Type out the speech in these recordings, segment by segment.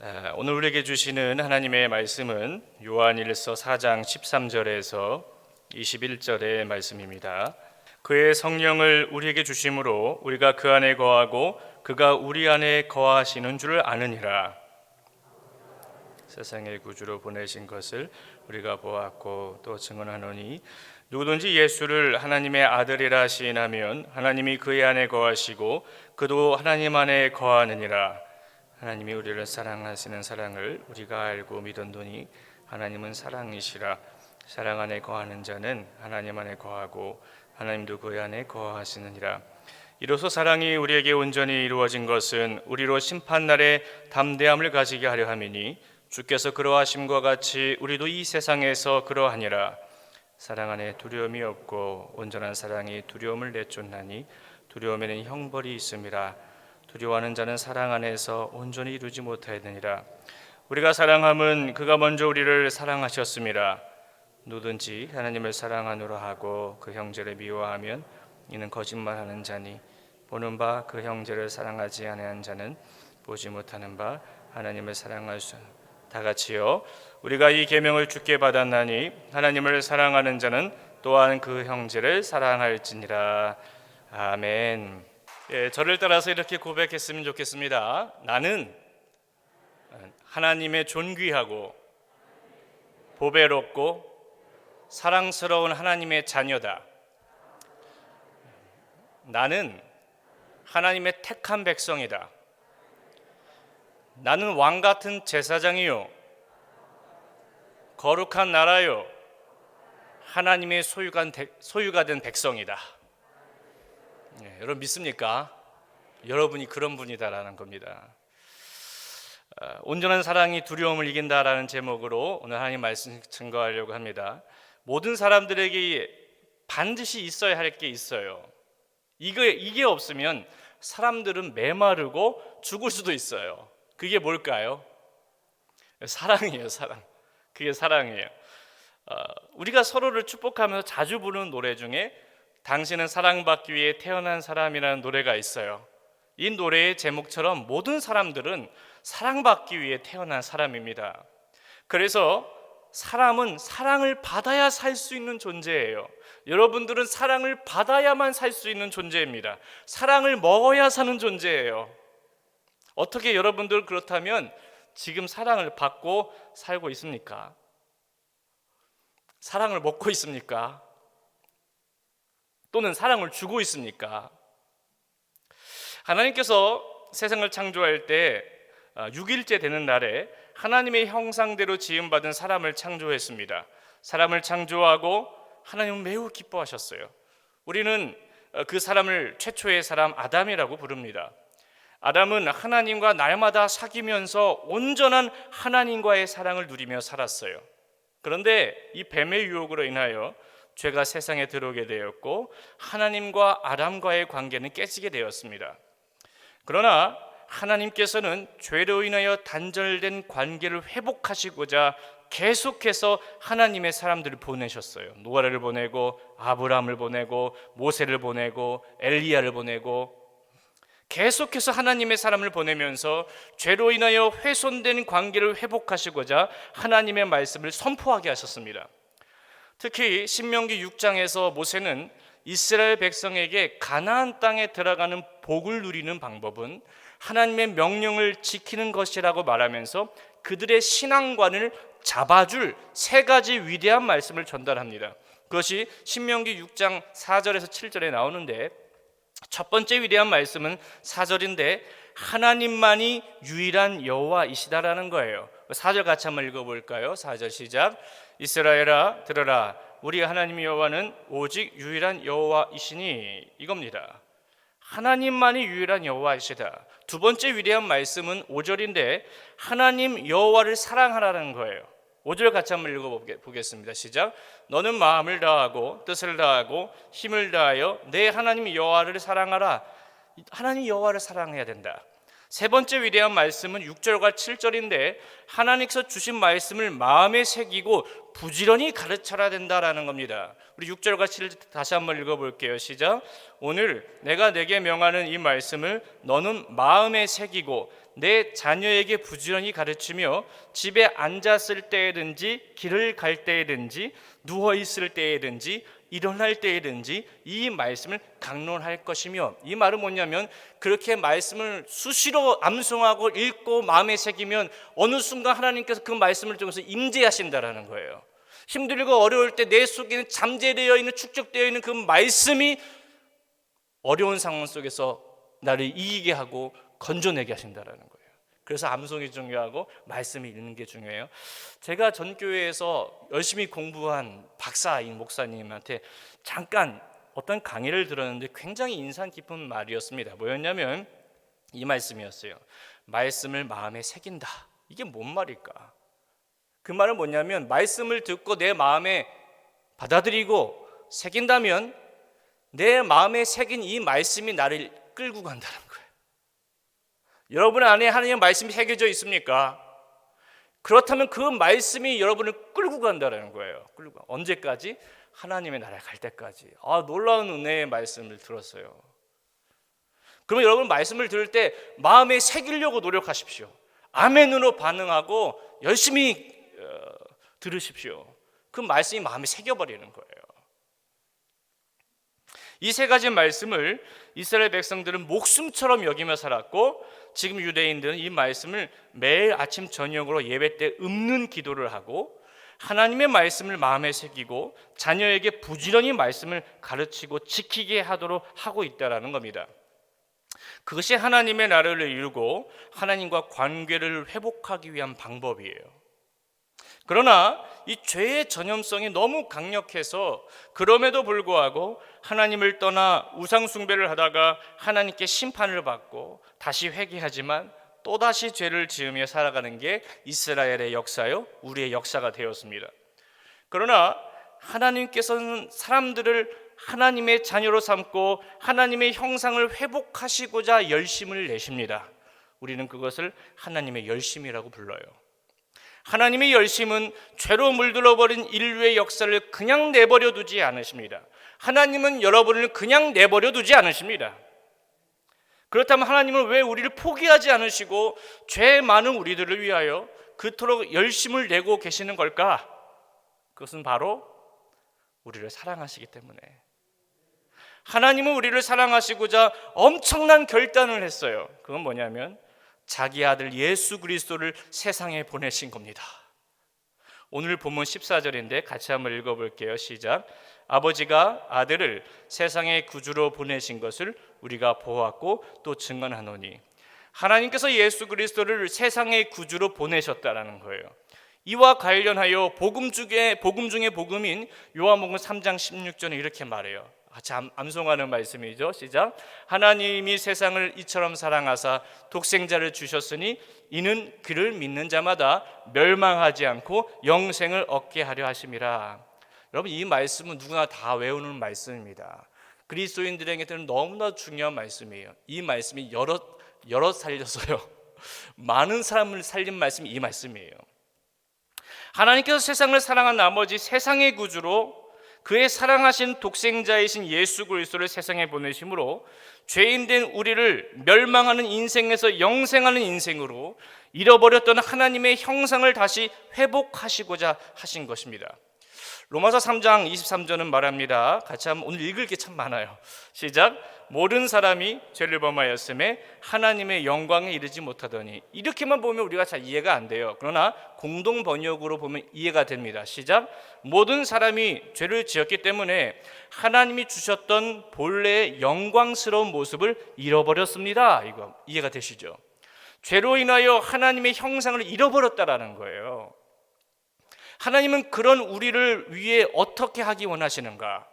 아, 오늘 우리에게 주시는 하나님의 말씀은 요한일서 4장 13절에서 21절의 말씀입니다. 그의 성령을 우리에게 주심으로 우리가 그 안에 거하고 그가 우리 안에 거하시는 줄을 아느니라. 세상의 구주로 보내신 것을 우리가 보았고 또 증언하노니 누구든지 예수를 하나님의 아들이라 시인하면 하나님이 그의 안에 거하시고 그도 하나님 안에 거하느니라. 하나님이 우리를 사랑하시는 사랑을 우리가 알고 믿었노니 하나님은 사랑이시라. 사랑 안에 거하는 자는 하나님 안에 거하고 하나님도 그 안에 거하시느니라. 이로써 사랑이 우리에게 온전히 이루어진 것은 우리로 심판 날에 담대함을 가지게 하려 함이니 주께서 그러하심과 같이 우리도 이 세상에서 그러하니라. 사랑 안에 두려움이 없고 온전한 사랑이 두려움을 내쫓나니 두려움에는 형벌이 있음이라. 두려워하는 자는 사랑 안에서 온전히 이루지 못하였느니라. 우리가 사랑함은 그가 먼저 우리를 사랑하셨음이라. 누든지 하나님을 사랑하노라 하고 그 형제를 미워하면 이는 거짓말하는 자니 보는 바 그 형제를 사랑하지 아니한 자는 보지 못하는 바 하나님을 사랑할 수. 다 같이요. 우리가 이 계명을 주께 받았나니 하나님을 사랑하는 자는 또한 그 형제를 사랑할지니라. 아멘. 예, 저를 따라서 이렇게 고백했으면 좋겠습니다. 나는 하나님의 존귀하고 보배롭고 사랑스러운 하나님의 자녀다. 나는 하나님의 택한 백성이다. 나는 왕 같은 제사장이요. 거룩한 나라요. 하나님의 소유가, 된 백성이다. 예, 여러분 믿습니까? 여러분이 그런 분이다라는 겁니다. 어, 온전한 사랑이 두려움을 이긴다라는 제목으로 오늘 하나님 말씀 증거하려고 합니다. 모든 사람들에게 반드시 있어야 할 게 있어요. 이게 이게 없으면 사람들은 메마르고 죽을 수도 있어요. 그게 뭘까요? 사랑이에요, 사랑. 그게 사랑이에요. 어, 우리가 서로를 축복하면서 자주 부르는 노래 중에 당신은 사랑받기 위해 태어난 사람이라는 노래가 있어요. 이 노래의 제목처럼 모든 사람들은 사랑받기 위해 태어난 사람입니다. 그래서 사람은 사랑을 받아야 살 수 있는 존재예요. 여러분들은 사랑을 받아야만 살 수 있는 존재입니다. 사랑을 먹어야 사는 존재예요. 어떻게 여러분들 그렇다면 지금 사랑을 받고 살고 있습니까? 사랑을 먹고 있습니까? 또는 사랑을 주고 있습니까? 하나님께서 세상을 창조할 때 6일째 되는 날에 하나님의 형상대로 지음받은 사람을 창조했습니다. 사람을 창조하고 하나님은 매우 기뻐하셨어요. 우리는 그 사람을 최초의 사람 아담이라고 부릅니다. 아담은 하나님과 날마다 사귀면서 온전한 하나님과의 사랑을 누리며 살았어요. 그런데 이 뱀의 유혹으로 인하여 죄가 세상에 들어오게 되었고 하나님과 아담과의 관계는 깨지게 되었습니다. 그러나 하나님께서는 죄로 인하여 단절된 관계를 회복하시고자 계속해서 하나님의 사람들을 보내셨어요. 노아를 보내고 아브라함을 보내고 모세를 보내고 엘리야를 보내고 계속해서 하나님의 사람을 보내면서 죄로 인하여 훼손된 관계를 회복하시고자 하나님의 말씀을 선포하게 하셨습니다. 특히 신명기 6장에서 모세는 이스라엘 백성에게 가나안 땅에 들어가는 복을 누리는 방법은 하나님의 명령을 지키는 것이라고 말하면서 그들의 신앙관을 잡아줄 세 가지 위대한 말씀을 전달합니다. 그것이 신명기 6장 4절에서 7절에 나오는데 첫 번째 위대한 말씀은 4절인데 하나님만이 유일한 여호와이시다라는 거예요. 4절 같이 한번 읽어 볼까요? 4절 시작. 이스라엘아 들어라 우리 하나님 여호와는 오직 유일한 여호와이시니 이겁니다. 하나님만이 유일한 여호와이시다. 두 번째 위대한 말씀은 5절인데 하나님 여호와를 사랑하라는 거예요. 5절 같이 한번 읽어 보겠습니다. 시작. 너는 마음을 다하고 뜻을 다하고 힘을 다하여 내 하나님 여호와를 사랑하라. 하나님 여호와를 사랑해야 된다. 세 번째 위대한 말씀은 6절과 7절인데 하나님께서 주신 말씀을 마음에 새기고 부지런히 가르쳐야 된다라는 겁니다. 우리 6절과 7절 다시 한번 읽어 볼게요. 시작. 오늘 내가 내게 명하는 이 말씀을 너는 마음에 새기고 내 자녀에게 부지런히 가르치며 집에 앉았을 때든지 길을 갈 때든지 누워 있을 때든지 일어날 때든지 이 말씀을 강론할 것이며 이 말은 뭐냐면 그렇게 말씀을 수시로 암송하고 읽고 마음에 새기면 어느 순간 하나님께서 그 말씀을 통해서 임재하신다라는 거예요. 힘들고 어려울 때 내 속에는 잠재되어 있는 축적되어 있는 그 말씀이 어려운 상황 속에서 나를 이기게 하고 건져내게 하신다라는 거예요. 그래서 암송이 중요하고 말씀이 읽는 게 중요해요. 제가 전 교회에서 열심히 공부한 박사인 목사님한테 잠깐 어떤 강의를 들었는데 굉장히 인상 깊은 말이었습니다. 뭐였냐면 이 말씀이었어요. 말씀을 마음에 새긴다. 이게 뭔 말일까? 그 말은 뭐냐면 말씀을 듣고 내 마음에 받아들이고 새긴다면 내 마음에 새긴 이 말씀이 나를 끌고 간다는. 여러분 안에 하나님의 말씀이 새겨져 있습니까? 그렇다면 그 말씀이 여러분을 끌고 간다는 거예요. 끌고 가. 언제까지? 하나님의 나라에 갈 때까지. 아, 놀라운 은혜의 말씀을 들었어요. 그러면 여러분 말씀을 들을 때 마음에 새기려고 노력하십시오. 아멘으로 반응하고 열심히 어, 들으십시오. 그 말씀이 마음에 새겨버리는 거예요. 이 세 가지 말씀을 이스라엘 백성들은 목숨처럼 여기며 살았고 지금 유대인들은 이 말씀을 매일 아침 저녁으로 예배 때 읊는 기도를 하고 하나님의 말씀을 마음에 새기고 자녀에게 부지런히 말씀을 가르치고 지키게 하도록 하고 있다라는 겁니다. 그것이 하나님의 나라를 이루고 하나님과 관계를 회복하기 위한 방법이에요. 그러나 이 죄의 전염성이 너무 강력해서 그럼에도 불구하고 하나님을 떠나 우상 숭배를 하다가 하나님께 심판을 받고 다시 회개하지만 또다시 죄를 지으며 살아가는 게 이스라엘의 역사요, 우리의 역사가 되었습니다. 그러나 하나님께서는 사람들을 하나님의 자녀로 삼고 하나님의 형상을 회복하시고자 열심을 내십니다. 우리는 그것을 하나님의 열심이라고 불러요. 하나님의 열심은 죄로 물들어 버린 인류의 역사를 그냥 내버려 두지 않으십니다. 하나님은 여러분을 그냥 내버려 두지 않으십니다. 그렇다면 하나님은 왜 우리를 포기하지 않으시고 죄 많은 우리들을 위하여 그토록 열심을 내고 계시는 걸까? 그것은 바로 우리를 사랑하시기 때문에. 하나님은 우리를 사랑하시고자 엄청난 결단을 했어요. 그건 뭐냐면 자기 아들 예수 그리스도를 세상에 보내신 겁니다. 오늘 본문 14절인데 같이 한번 읽어 볼게요. 시작. 아버지가 아들을 세상의 구주로 보내신 것을 우리가 보았고 또 증언하노니 하나님께서 예수 그리스도를 세상의 구주로 보내셨다라는 거예요. 이와 관련하여 복음 중에 복음 중에 복음인 요한복음 3장 16절에 이렇게 말해요. 같이 암송하는 말씀이죠. 시작. 하나님이 세상을 이처럼 사랑하사 독생자를 주셨으니 이는 그를 믿는 자마다 멸망하지 않고 영생을 얻게 하려 하심이라. 여러분 이 말씀은 누구나 다 외우는 말씀입니다. 그리스도인들에게는 너무나 중요한 말씀이에요. 이 말씀이 여러 여러 살려서요. 많은 사람을 살린 말씀이 이 말씀이에요. 하나님께서 세상을 사랑한 나머지 세상의 구주로 그의 사랑하신 독생자이신 예수 그리스도를 세상에 보내심으로 죄인된 우리를 멸망하는 인생에서 영생하는 인생으로 잃어버렸던 하나님의 형상을 다시 회복하시고자 하신 것입니다. 로마서 3장 23절은 말합니다. 같이 한번 오늘 읽을 게 참 많아요. 시작. 모든 사람이 죄를 범하였음에 하나님의 영광에 이르지 못하더니 이렇게만 보면 우리가 잘 이해가 안 돼요. 그러나 공동 번역으로 보면 이해가 됩니다. 시작. 모든 사람이 죄를 지었기 때문에 하나님이 주셨던 본래의 영광스러운 모습을 잃어버렸습니다. 이거 이해가 되시죠? 죄로 인하여 하나님의 형상을 잃어버렸다라는 거예요. 하나님은 그런 우리를 위해 어떻게 하기 원하시는가?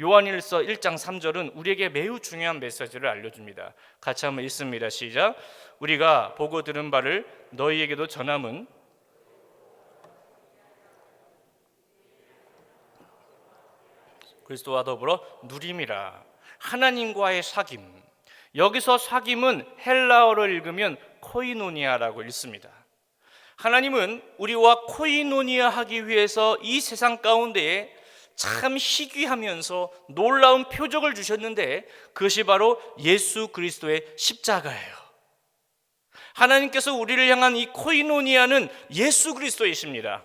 요한일서 1장 3절은 우리에게 매우 중요한 메시지를 알려줍니다. 같이 한번 읽습니다. 시작. 우리가 보고 들은 바를 너희에게도 전함은 그리스도와 더불어 누림이라. 하나님과의 사귐. 여기서 사귐은 헬라어로 읽으면 코이노니아라고 읽습니다. 하나님은 우리와 코이노니아 하기 위해서 이 세상 가운데에 참 희귀하면서 놀라운 표적을 주셨는데 그것이 바로 예수 그리스도의 십자가예요. 하나님께서 우리를 향한 이 코이노니아는 예수 그리스도이십니다.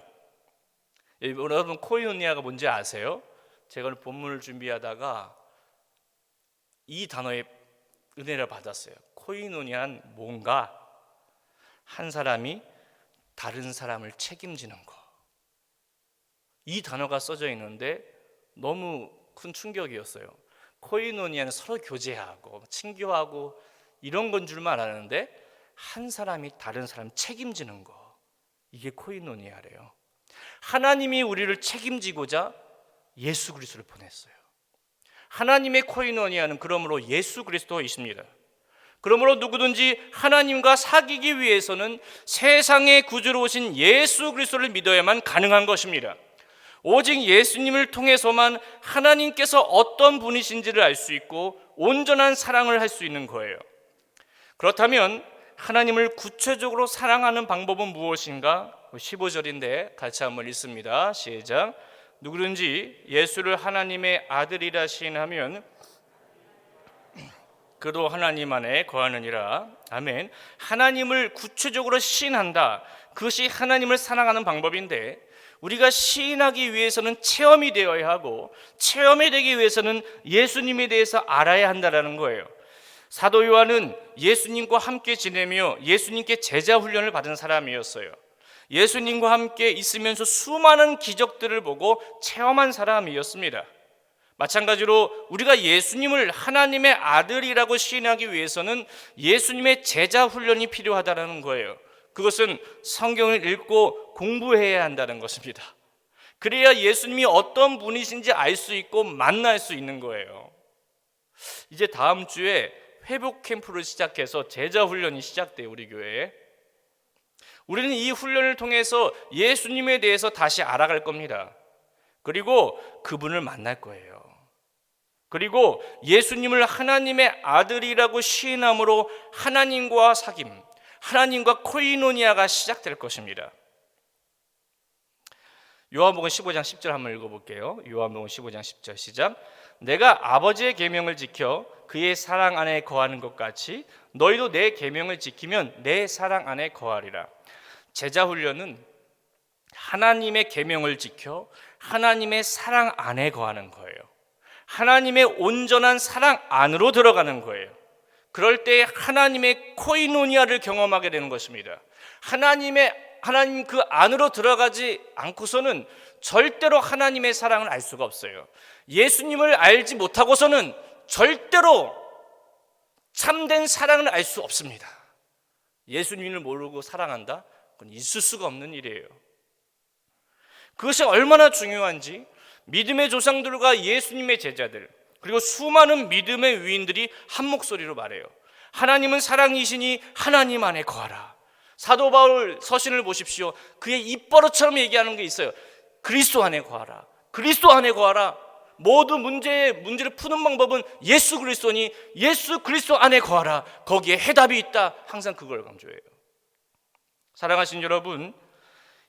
예, 여러분 코이노니아가 뭔지 아세요? 제가 오늘 본문을 준비하다가 이 단어의 은혜를 받았어요. 코이노니아는 뭔가 한 사람이 다른 사람을 책임지는 거. 이 단어가 써져 있는데 너무 큰 충격이었어요. 코이노니아는 서로 교제하고 친교하고 이런 건 줄만 아는데 한 사람이 다른 사람 책임지는 거. 이게 코이노니아래요. 하나님이 우리를 책임지고자 예수 그리스도를 보냈어요. 하나님의 코이노니아는 그러므로 예수 그리스도이십니다. 그러므로 누구든지 하나님과 사귀기 위해서는 세상의 구주로 오신 예수 그리스도를 믿어야만 가능한 것입니다. 오직 예수님을 통해서만 하나님께서 어떤 분이신지를 알 수 있고 온전한 사랑을 할 수 있는 거예요. 그렇다면 하나님을 구체적으로 사랑하는 방법은 무엇인가? 15절인데 같이 한번 읽습니다. 시작. 누구든지 예수를 하나님의 아들이라 시인하면 그도 하나님 안에 거하느니라. 아멘. 하나님을 구체적으로 시인한다. 그것이 하나님을 사랑하는 방법인데 우리가 시인하기 위해서는 체험이 되어야 하고 체험이 되기 위해서는 예수님에 대해서 알아야 한다라는 거예요. 사도 요한은 예수님과 함께 지내며 예수님께 제자 훈련을 받은 사람이었어요. 예수님과 함께 있으면서 수많은 기적들을 보고 체험한 사람이었습니다. 마찬가지로 우리가 예수님을 하나님의 아들이라고 시인하기 위해서는 예수님의 제자 훈련이 필요하다는 거예요. 그것은 성경을 읽고 공부해야 한다는 것입니다. 그래야 예수님이 어떤 분이신지 알 수 있고 만날 수 있는 거예요. 이제 다음 주에 회복 캠프를 시작해서 제자 훈련이 시작돼요, 우리 교회에. 우리는 이 훈련을 통해서 예수님에 대해서 다시 알아갈 겁니다. 그리고 그분을 만날 거예요. 그리고 예수님을 하나님의 아들이라고 시인함으로 하나님과 사귐, 하나님과 코이노니아가 시작될 것입니다. 요한복음 15장 10절 한번 읽어볼게요. 요한복음 15장 10절 시작. 내가 아버지의 계명을 지켜 그의 사랑 안에 거하는 것 같이 너희도 내 계명을 지키면 내 사랑 안에 거하리라. 제자 훈련은 하나님의 계명을 지켜 하나님의 사랑 안에 거하는 거예요. 하나님의 온전한 사랑 안으로 들어가는 거예요. 그럴 때 하나님의 코이노니아를 경험하게 되는 것입니다. 하나님의 하나님 그 안으로 들어가지 않고서는 절대로 하나님의 사랑을 알 수가 없어요. 예수님을 알지 못하고서는 절대로 참된 사랑을 알 수 없습니다. 예수님을 모르고 사랑한다? 그건 있을 수가 없는 일이에요. 그것이 얼마나 중요한지 믿음의 조상들과 예수님의 제자들 그리고 수많은 믿음의 위인들이 한 목소리로 말해요. 하나님은 사랑이시니 하나님 안에 거하라. 사도 바울 서신을 보십시오. 그의 입버릇처럼 얘기하는 게 있어요. 그리스도 안에 거하라. 그리스도 안에 거하라. 모든 문제의 문제를 푸는 방법은 예수 그리스도니 예수 그리스도 안에 거하라. 거기에 해답이 있다. 항상 그걸 강조해요. 사랑하신 여러분,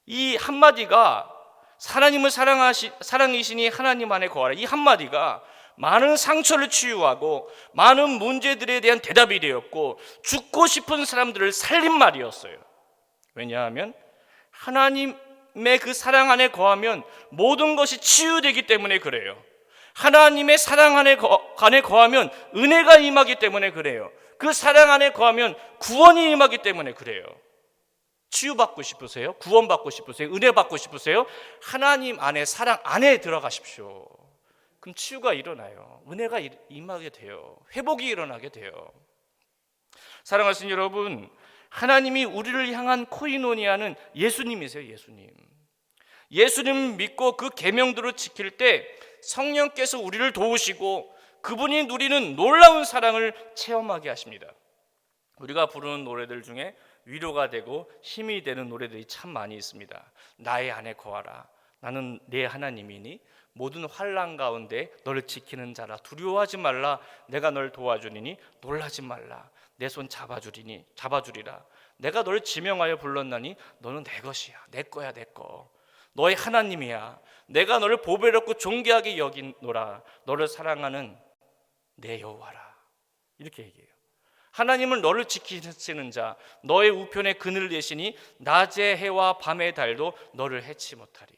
이 한마디가 하나님을 사랑하시 사랑이시니 하나님 안에 거하라. 이 한마디가 많은 상처를 치유하고 많은 문제들에 대한 대답이 되었고 죽고 싶은 사람들을 살린 말이었어요. 왜냐하면 하나님의 그 사랑 안에 거하면 모든 것이 치유되기 때문에 그래요. 하나님의 사랑 안에, 거, 안에 거하면 은혜가 임하기 때문에 그래요. 그 사랑 안에 거하면 구원이 임하기 때문에 그래요. 치유받고 싶으세요? 구원받고 싶으세요? 은혜 받고 싶으세요? 하나님 안에 사랑 안에 들어가십시오. 그럼 치유가 일어나요. 은혜가 임하게 돼요. 회복이 일어나게 돼요. 사랑하신 여러분, 하나님이 우리를 향한 코이노니아는 예수님이세요, 예수님. 예수님 믿고 그 계명들을 지킬 때 성령께서 우리를 도우시고 그분이 누리는 놀라운 사랑을 체험하게 하십니다. 우리가 부르는 노래들 중에 위로가 되고 힘이 되는 노래들이 참 많이 있습니다. 나의 안에 거하라. 나는 내 하나님이니 모든 환란 가운데 너를 지키는 자라. 두려워하지 말라. 내가 널 도와주리니 놀라지 말라. 내 손 잡아주리니 잡아주리라. 내가 너를 지명하여 불렀나니 너는 내 것이야. 내 거야 내거. 너의 하나님이야. 내가 너를 보배롭고 존귀하게 여긴노라. 너를 사랑하는 내 여호와라. 이렇게 얘기해요 하나님은 너를 지키시는 자, 너의 우편에 그늘 내시니 낮의 해와 밤의 달도 너를 해치 못하리.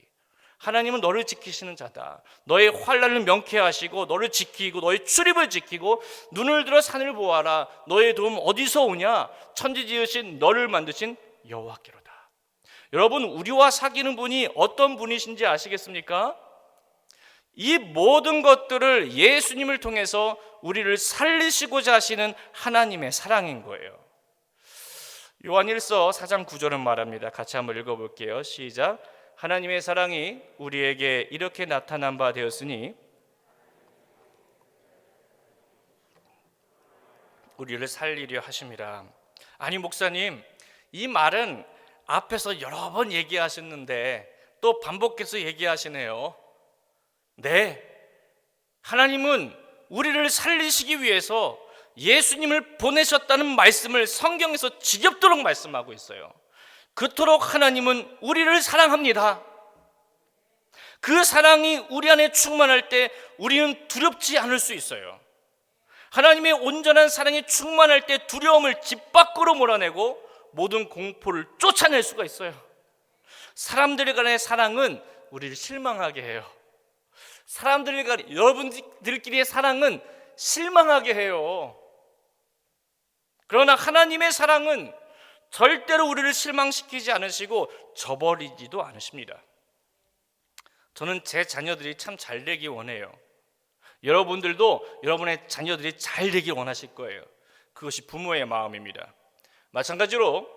하나님은 너를 지키시는 자다. 너의 환란을 명쾌하시고 너를 지키고 너의 출입을 지키고 눈을 들어 산을 보아라. 너의 도움 어디서 오냐? 천지 지으신 너를 만드신 여호와께로다. 여러분 우리와 사귀는 분이 어떤 분이신지 아시겠습니까? 이 모든 것들을 예수님을 통해서 우리를 살리시고자 하시는 하나님의 사랑인 거예요. 요한일서 4장 9절은 말합니다. 같이 한번 읽어 볼게요. 시작. 하나님의 사랑이 우리에게 이렇게 나타난 바 되었으니 우리를 살리려 하심이라. 아니 목사님, 이 말은 앞에서 여러 번 얘기하셨는데 또 반복해서 얘기하시네요. 네. 하나님은 우리를 살리시기 위해서 예수님을 보내셨다는 말씀을 성경에서 지겹도록 말씀하고 있어요. 그토록 하나님은 우리를 사랑합니다. 그 사랑이 우리 안에 충만할 때 우리는 두렵지 않을 수 있어요. 하나님의 온전한 사랑이 충만할 때 두려움을 집 밖으로 몰아내고 모든 공포를 쫓아낼 수가 있어요. 사람들 간의 사랑은 우리를 실망하게 해요. 사람들과 여러분들끼리의 사랑은 실망하게 해요. 그러나 하나님의 사랑은 절대로 우리를 실망시키지 않으시고 저버리지도 않으십니다. 저는 제 자녀들이 참 잘 되기 원해요. 여러분들도 여러분의 자녀들이 잘 되기 원하실 거예요. 그것이 부모의 마음입니다. 마찬가지로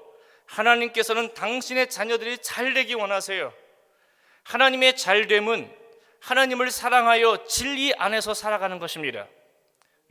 하나님께서는 당신의 자녀들이 잘 되기 원하세요. 하나님의 잘됨은 하나님을 사랑하여 진리 안에서 살아가는 것입니다.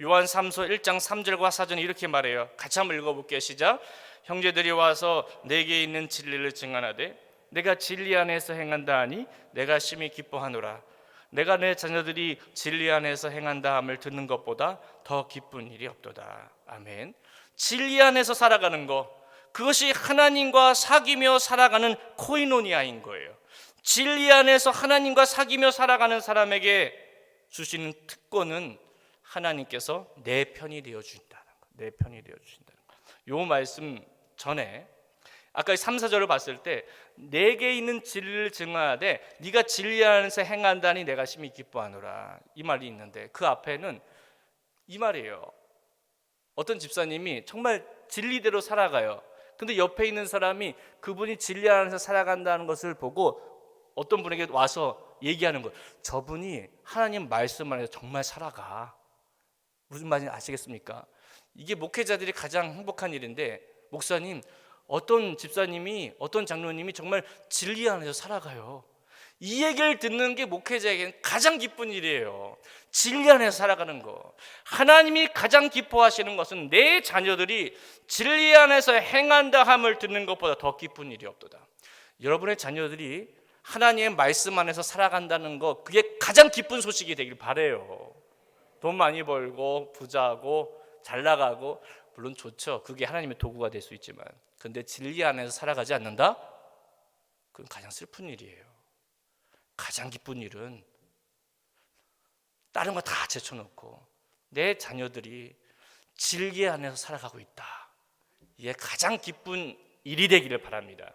요한 3서 1장 3절과 4절은 이렇게 말해요. 같이 한번 읽어볼게요. 시작. 형제들이 와서 내게 있는 진리를 증언하되 내가 진리 안에서 행한다 하니 내가 심히 기뻐하노라. 내가 내 자녀들이 진리 안에서 행한다 함을 듣는 것보다 더 기쁜 일이 없도다. 아멘. 진리 안에서 살아가는 것 그것이 하나님과 사귀며 살아가는 코이노니아인 거예요. 진리 안에서 하나님과 사귀며 살아가는 사람에게 주시는 특권은 하나님께서 내 편이 되어 주신다는 거. 내 편이 되어 주신다는 거. 요 말씀 전에 아까 3, 4절을 봤을 때 내게 있는 진리를 증언하되 네가 진리 안에서 행한다니 내가 심히 기뻐하노라. 이 말이 있는데 그 앞에는 이 말이에요. 어떤 집사님이 정말 진리대로 살아가요. 근데 옆에 있는 사람이 그분이 진리 안에서 살아간다는 것을 보고 어떤 분에게 와서 얘기하는 거예요. 저분이 하나님 말씀 안에서 정말 살아가. 무슨 말인지 아시겠습니까? 이게 목회자들이 가장 행복한 일인데 목사님 어떤 집사님이 어떤 장로님이 정말 진리 안에서 살아가요. 이 얘기를 듣는 게 목회자에게는 가장 기쁜 일이에요. 진리 안에서 살아가는 거. 하나님이 가장 기뻐하시는 것은 내 자녀들이 진리 안에서 행한다 함을 듣는 것보다 더 기쁜 일이 없도다. 여러분의 자녀들이 하나님의 말씀 안에서 살아간다는 거 그게 가장 기쁜 소식이 되길 바래요. 돈 많이 벌고 부자고 잘 나가고 물론 좋죠. 그게 하나님의 도구가 될 수 있지만 근데 진리 안에서 살아가지 않는다? 그건 가장 슬픈 일이에요. 가장 기쁜 일은 다른 거 다 제쳐놓고 내 자녀들이 진리 안에서 살아가고 있다. 이게 가장 기쁜 일이 되기를 바랍니다.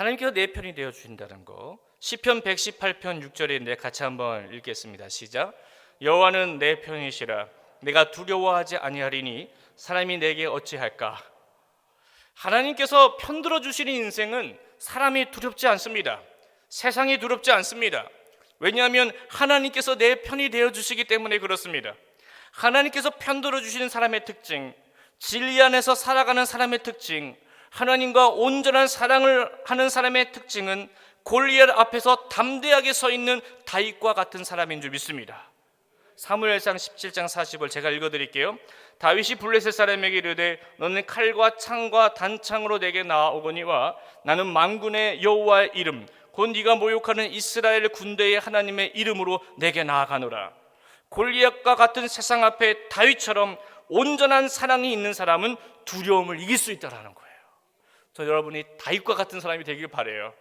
하나님께서 내 편이 되어 주신다는 거. 시편 118편 6절인데 같이 한번 읽겠습니다. 시작. 여호와는 내 편이시라 내가 두려워하지 아니하리니 사람이 내게 어찌할까? 하나님께서 편들어 주시는 인생은 사람이 두렵지 않습니다. 세상이 두렵지 않습니다. 왜냐하면 하나님께서 내 편이 되어 주시기 때문에 그렇습니다. 하나님께서 편들어 주시는 사람의 특징, 진리 안에서 살아가는 사람의 특징, 하나님과 온전한 사랑을 하는 사람의 특징은 골리앗 앞에서 담대하게 서 있는 다윗과 같은 사람인 줄 믿습니다. 사무엘상 17장 40을 제가 읽어 드릴게요. 다윗이 블레셋 사람에게 이르되 너는 칼과 창과 단창으로 내게 나아오거니와 나는 만군의 여호와의 이름 곧 네가 모욕하는 이스라엘 군대의 하나님의 이름으로 내게 나아가노라. 골리앗과 같은 세상 앞에 다윗처럼 온전한 사랑이 있는 사람은 두려움을 이길 수 있다라는 거예요. 저 여러분이 다윗과 같은 사람이 되길 바래요.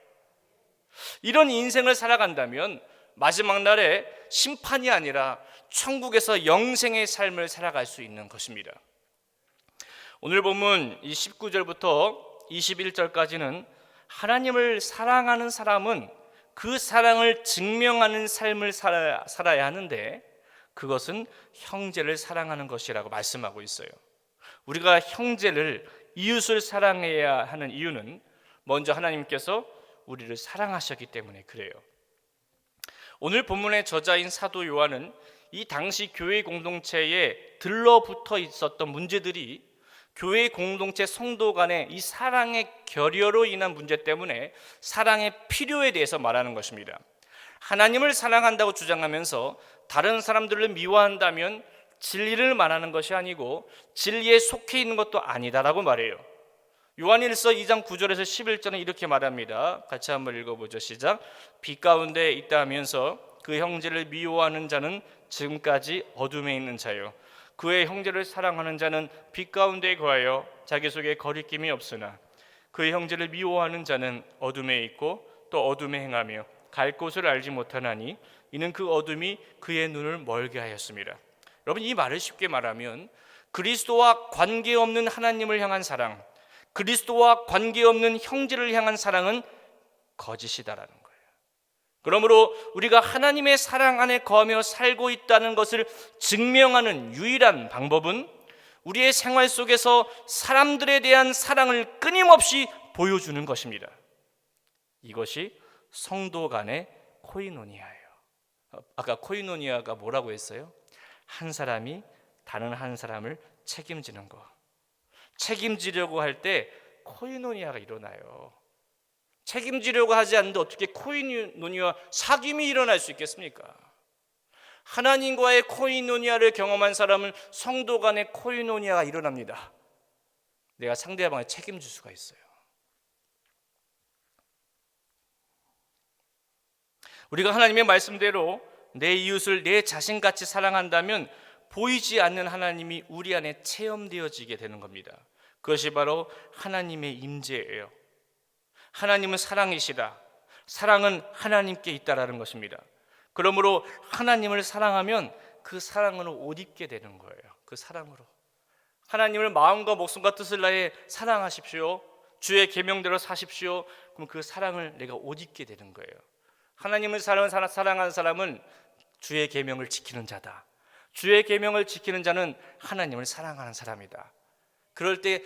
이런 인생을 살아간다면 마지막 날에 심판이 아니라 천국에서 영생의 삶을 살아갈 수 있는 것입니다. 오늘 본문 이 19절부터 21절까지는 하나님을 사랑하는 사람은 그 사랑을 증명하는 삶을 살아야 하는데 그것은 형제를 사랑하는 것이라고 말씀하고 있어요. 우리가 형제를 이웃을 사랑해야 하는 이유는 먼저 하나님께서 우리를 사랑하셨기 때문에 그래요. 오늘 본문의 저자인 사도 요한은 이 당시 교회 공동체에 들러붙어 있었던 문제들이 교회 공동체 성도 간의 이 사랑의 결여로 인한 문제 때문에 사랑의 필요에 대해서 말하는 것입니다. 하나님을 사랑한다고 주장하면서 다른 사람들을 미워한다면 진리를 말하는 것이 아니고 진리에 속해 있는 것도 아니다라고 말해요. 요한일서 2장 9절에서 11절은 이렇게 말합니다. 같이 한번 읽어보죠. 시작. 빛 가운데 있다 하면서 그 형제를 미워하는 자는 지금까지 어둠에 있는 자요. 그의 형제를 사랑하는 자는 빛 가운데 거하여 자기 속에 거리낌이 없으나 그의 형제를 미워하는 자는 어둠에 있고 또 어둠에 행하며 갈 곳을 알지 못하나니 이는 그 어둠이 그의 눈을 멀게 하였습니다. 여러분 이 말을 쉽게 말하면 그리스도와 관계없는 하나님을 향한 사랑, 그리스도와 관계없는 형제를 향한 사랑은 거짓이다라는 거예요. 그러므로 우리가 하나님의 사랑 안에 거하며 살고 있다는 것을 증명하는 유일한 방법은 우리의 생활 속에서 사람들에 대한 사랑을 끊임없이 보여주는 것입니다. 이것이 성도 간의 코이노니아예요. 아까 코이노니아가 뭐라고 했어요? 한 사람이 다른 한 사람을 책임지는 거. 책임지려고 할 때 코이노니아가 일어나요. 책임지려고 하지 않는데 어떻게 코이노니아 사귐이 일어날 수 있겠습니까? 하나님과의 코이노니아를 경험한 사람은 성도 간의 코이노니아가 일어납니다. 내가 상대방을 책임질 수가 있어요. 우리가 하나님의 말씀대로 내 이웃을 내 자신같이 사랑한다면 보이지 않는 하나님이 우리 안에 체험되어지게 되는 겁니다. 그것이 바로 하나님의 임재예요. 하나님은 사랑이시다. 사랑은 하나님께 있다라는 것입니다. 그러므로 하나님을 사랑하면 그 사랑으로 옷 입게 되는 거예요. 그 사랑으로. 하나님을 마음과 목숨과 뜻을 다해 사랑하십시오. 주의 계명대로 사십시오. 그럼 그 사랑을 내가 옷 입게 되는 거예요. 하나님을 사랑하는 사람은 주의 계명을 지키는 자다. 주의 계명을 지키는 자는 하나님을 사랑하는 사람이다. 그럴 때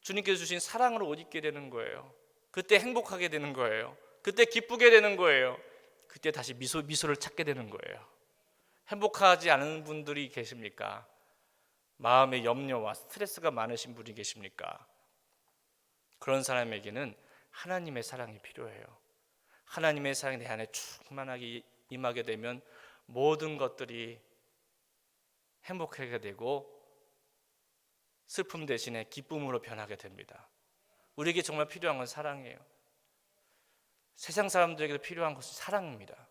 주님께서 주신 사랑으로 옷 입게 되는 거예요. 그때 행복하게 되는 거예요. 그때 기쁘게 되는 거예요. 그때 다시 미소 미소를 찾게 되는 거예요. 행복하지 않은 분들이 계십니까? 마음의 염려와 스트레스가 많으신 분이 계십니까? 그런 사람에게는 하나님의 사랑이 필요해요. 하나님의 사랑이 내 안에 충만하게 임하게 되면 모든 것들이 행복하게 되고 슬픔 대신에 기쁨으로 변하게 됩니다. 우리에게 정말 필요한 건 사랑이에요. 세상 사람들에게도 필요한 것은 사랑입니다.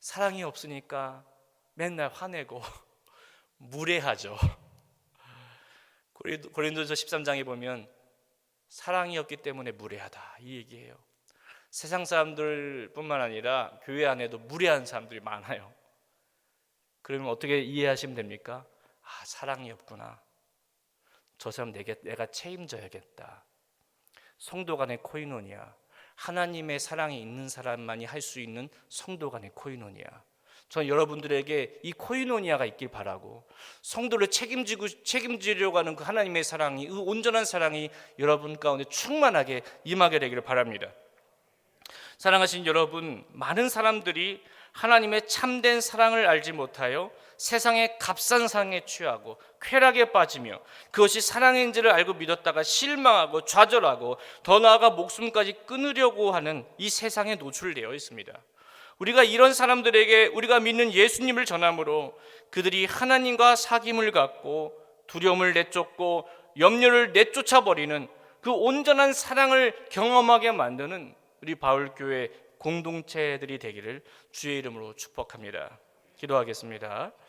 사랑이 없으니까 맨날 화내고 무례하죠. 고린도서 13장에 보면 사랑이 없기 때문에 무례하다 이 얘기예요. 세상 사람들뿐만 아니라 교회 안에도 무례한 사람들이 많아요. 그러면 어떻게 이해하시면 됩니까? 아, 사랑이 없구나. 저 사람 내게 내가 책임져야겠다. 성도 간의 코이노니아. 하나님의 사랑이 있는 사람만이 할 수 있는 성도 간의 코이노니아. 여러분들에게 이 코이노니아가 있길 바라고 성도를 책임지고 책임지려고 하는 그 하나님의 사랑이 그 온전한 사랑이 여러분 가운데 충만하게 임하게 되기를 바랍니다. 사랑하신 여러분, 많은 사람들이 하나님의 참된 사랑을 알지 못하여 세상의 값싼 사랑에 취하고 쾌락에 빠지며 그것이 사랑인지를 알고 믿었다가 실망하고 좌절하고 더 나아가 목숨까지 끊으려고 하는 이 세상에 노출되어 있습니다. 우리가 이런 사람들에게 우리가 믿는 예수님을 전함으로 그들이 하나님과 사귐을 갖고 두려움을 내쫓고 염려를 내쫓아 버리는 그 온전한 사랑을 경험하게 만드는 우리 바울교회 공동체들이 되기를 주의 이름으로 축복합니다. 기도하겠습니다.